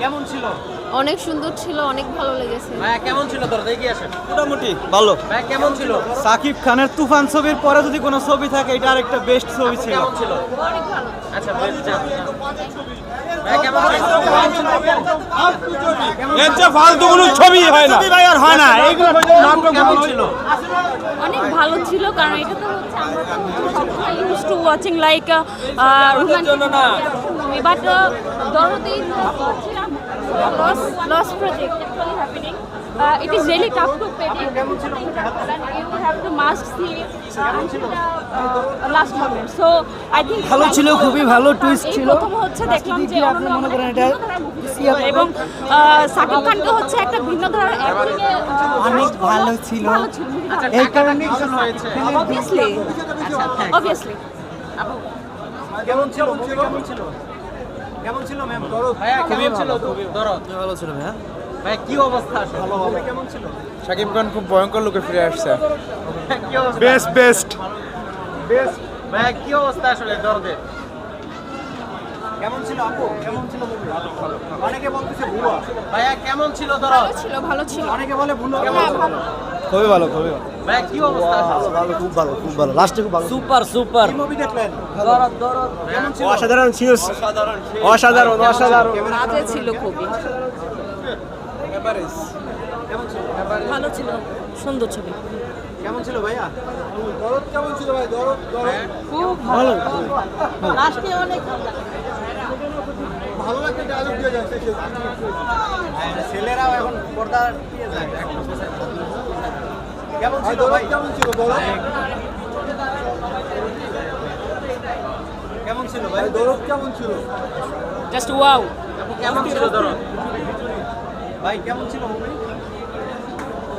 কেমন ছিল? অনেক সুন্দর ছিল অনেক ভালো লেগেছে। ভাইয়া কেমন ছিল তোর? এগিয়ে আসেন মোটামুটি ভালো। ভাইয়া কেমন ছিল? সাকিব খানের তুফান ছবির পরে যদি কোনো ছবি থাকে এটা আরেকটা বেস্ট ছবি ছিল। কেমন ছিল? অনেক ভালো। আচ্ছা। ভাইয়া কেমন ছিল? এর যে ফালতু কোনো ছবি হয় না। ভাই আর হয় না। এইগুলো নাটক কেমন ছিল? অনেক ভালো ছিল কারণ এটা তো হচ্ছে আমরা তো সবসময় use to watching like romantic movie but দরদি loss loss project actually happening it is really tough to predict and you have to must see until the uh, last moment. So i think ভালো ছিল, খুবই ভালো twist ছিল। প্রথম হচ্ছে দেখলাম যে আপনি মনে করেন এটা এবং সাকিব খানকে হচ্ছে একটা ভিন্ন অনেক ভালো ছিল। এই টাকাটা হয়েছে। অবভিয়াসলি আচ্ছা অবভিয়াসলি কেমন ছিল? কেমন ছিল? কেমন ছিল ম্যাম ভাইয়া কেমন ছিল? দরদ? ভালো ছিল ভাইয়া। ভাই কি অবস্থা আসলে? Movie কেমন ছিল? শাকিব খান খুব ভয়ঙ্কর লোকে ফিরে আসছে। কি অবস্থা? বেস্ট বেস্ট ভাইয়া কি অবস্থা আসলে দরদে কেমন ছিল আপু? কেমন ছিল movie? অনেকে বলতেছে ভুয়া। ভাইয়া কেমন ছিল দরদ? ছিল ভালো ছিল। অনেকে বলে ভুয়া কেমন ছিল? ভালো খুবই ভালো খুবই ভালো। ভাইয়া কি অবস্থা? আসলে ভালো খুব ভালো খুব ভালো লাস্টে খুব ভালো। সুপার সুপার কি মুভি দেখলেন? দরদ দরদ কেমন ছিল? অসাধারণ ছিল অসাধারণ ছিল? খুবই। কেমন ছিল? ভালো ছিল সুন্দর ছবি। কেমন ছিল ভাইয়া? দরদ কেমন ছিল ভাই? দরদ দরদ। খুব ভালো। লাস্টে অনেক ভালো লাগছে ডায়লগ দিয়ে যাচ্ছে। ছেলেরাও এখন পর্দা দিয়ে যায়। কেমন ছিল ভাই? কেমন ছিল বলো কেমন ছিল ভাই? কেমন ছিল? জাস্ট ওয়াও কেমন ছিল দরদ ভাই কেমন ছিল মুভি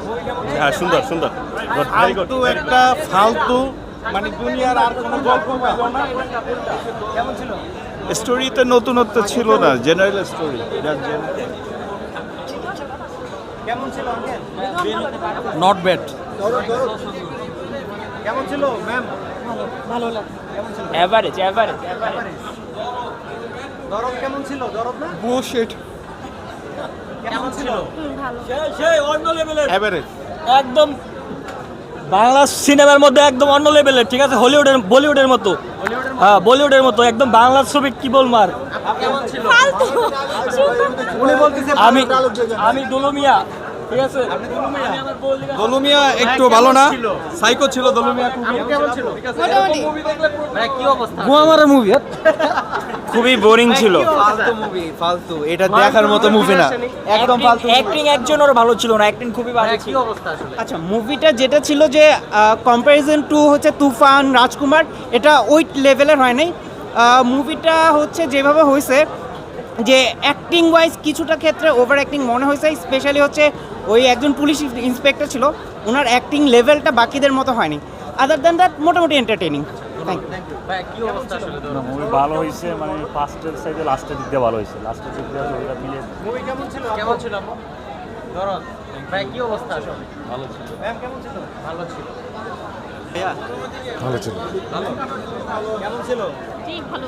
মুভি কেমন ছিল? হ্যাঁ সুন্দর সুন্দর। ফালতু একটা ফালতু মানে দুনিয়ার আর কোনো গল্প না। কেমন ছিল? স্টোরিতে নতুনত্ব ছিল না জেনারেল স্টোরি কেমন ছিল নট ব্যাড কেমন ছিল ম্যাম এভারেজ এভারেজ দরদ কেমন ছিল দরদ না? বুশিট কেমন ছিল? এভারেজ একদম বাংলা সিনেমার মধ্যে একদম অন্য লেভেলের ঠিক আছে? হলিউডের বলিউডের মতো। হ্যাঁ বলিউডের মতো একদম বাংলা ছবি কি বলব আর? কেমন ছিল উনি বলতেছে আমি আমি দুলুমিয়া ঠিক আছে? দলুমিয়া। একটু ভালো না? সাইকো ছিল দলুমিয়া আপু কেমন ছিল মোটামুটি। ভাই কি অবস্থা? গোয়া মারা মুভি খুবই বোরিং ছিল। ফালতু মুভি ফালতু। এটা দেখার মতো মুভি না। একদম ফালতু অ্যাক্টিং একজনেরও ভালো ছিল না অ্যাক্টিং খুবই ভালো কি ছিল। অবস্থা আসলে? আচ্ছা মুভিটা যেটা ছিল যে কম্প্যারিজন টু হচ্ছে তুফান রাজকুমার এটা ওই লেভেলের হয় নাই। মুভিটা হচ্ছে যেভাবে হয়েছে যে অ্যাক্টিং ওয়াইজ কিছুটা ক্ষেত্রে ওভার অ্যাক্টিং মনে হয়েছে স্পেশালি হচ্ছে ওই একজন পুলিশ ইন্সপেক্টর ছিল ওনার অ্যাক্টিং লেভেলটা বাকিদের মতো হয়নি। আদার দ্যান দ্যাট মোটামুটি এন্টারটেনিং থ্যাংক ইউ ভাই কি অবস্থা আসলে মুভি ভালো হয়েছে মানে ফার্স্টের সাইডে লাস্টের দিক দিয়ে ভালো হয়েছে। লাস্টের দিক দিয়ে ওইটা মিলে মুভি কেমন ছিল? কেমন ছিল দরদ ভাই কি অবস্থা আসলে? ভালো ছিল। ম্যাম কেমন ছিল? ভালো ছিল। ভালো। ছিল ভালো কেমন ছিল? জি ভালো।